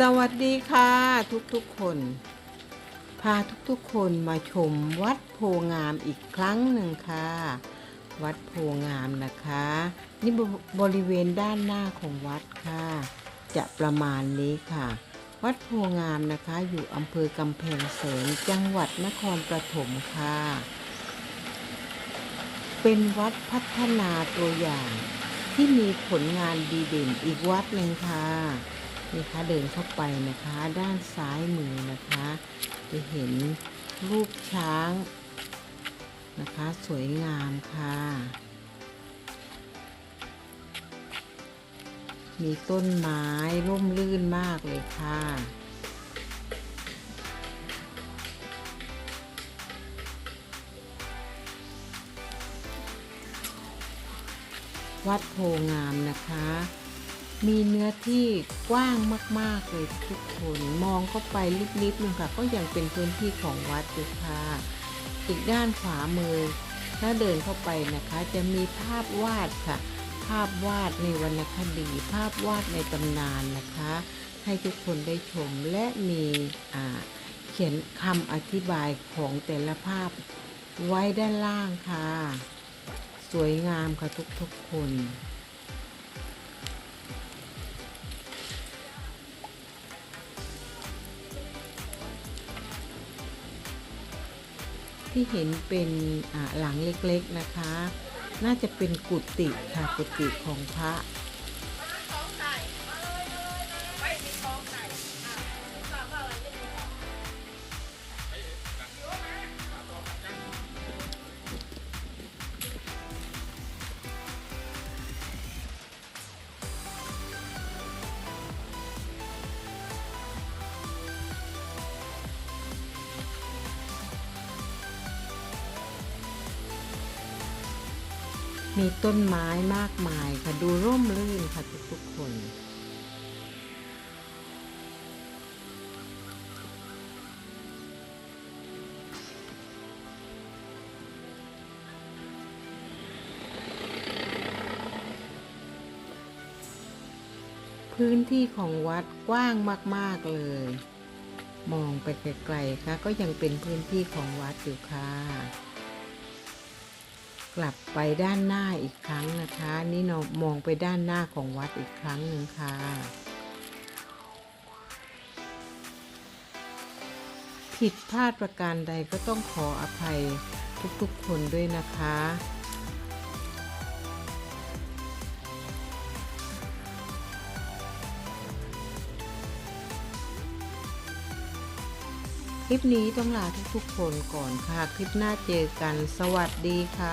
สวัสดีค่ะทุกๆคน พาทุกๆคนมาชมวัดโพงามอีกครั้งหนึ่งค่ะ วัดโพงามนะคะ นี่บบริเวณด้านหน้าของวัดค่ะ จะประมาณนี้ค่ะ วัดโพงามนะคะอยู่อำเภอกำแพงแสนจังหวัดนครปฐมค่ะ เป็นวัดพัฒนาตัวอย่างที่มีผลงานดีเด่นอีกวัดหนึ่งค่ะ นี่คะเดินเข้าไปนะคะ ด้านซ้ายมือนะคะ จะเห็นรูปช้างนะคะ สวยงามค่ะ มีต้นไม้ร่มรื่นมากเลยค่ะวัดโพงามนะคะ มีเนื้อที่กว้างมาก ๆ เลยทุกคนมองเข้าไปลิบๆนึงค่ะ ก็ยังเป็นพื้นที่ของวัดอยู่ค่ะ อีกด้านขวามือ ถ้าเดินเข้าไปนะคะ จะมีภาพวาดค่ะ ภาพวาดในวรรณคดี ภาพวาดในตำนานนะคะ ให้ทุกคนได้ชมและมีเขียนคำอธิบายของแต่ละภาพไว้ด้านล่างค่ะ สวยงามค่ะทุกๆคน ที่เห็นเป็นหลังเล็กๆนะคะ น่าจะเป็นกุฏิค่ะกุฏิของพระ มีต้นไม้มากมายค่ะดูร่มรื่นค่ะทุกๆคนพื้นที่ของวัดกว้างมาก ๆ เลย มองไปไกลๆค่ะก็ยังเป็นพื้นที่ของวัดอยู่ค่ะ กลับไปด้านหน้าอีกครั้งนะคะ นี่เรามองไปด้านหน้าของวัดอีกครั้งหนึ่งค่ะผิดพลาดประการใดก็ต้องขออภัยทุกๆคนด้วยนะคะ คลิปนี้ต้องลาทุกๆคนก่อนค่ะ คลิปหน้าเจอกันสวัสดีค่ะ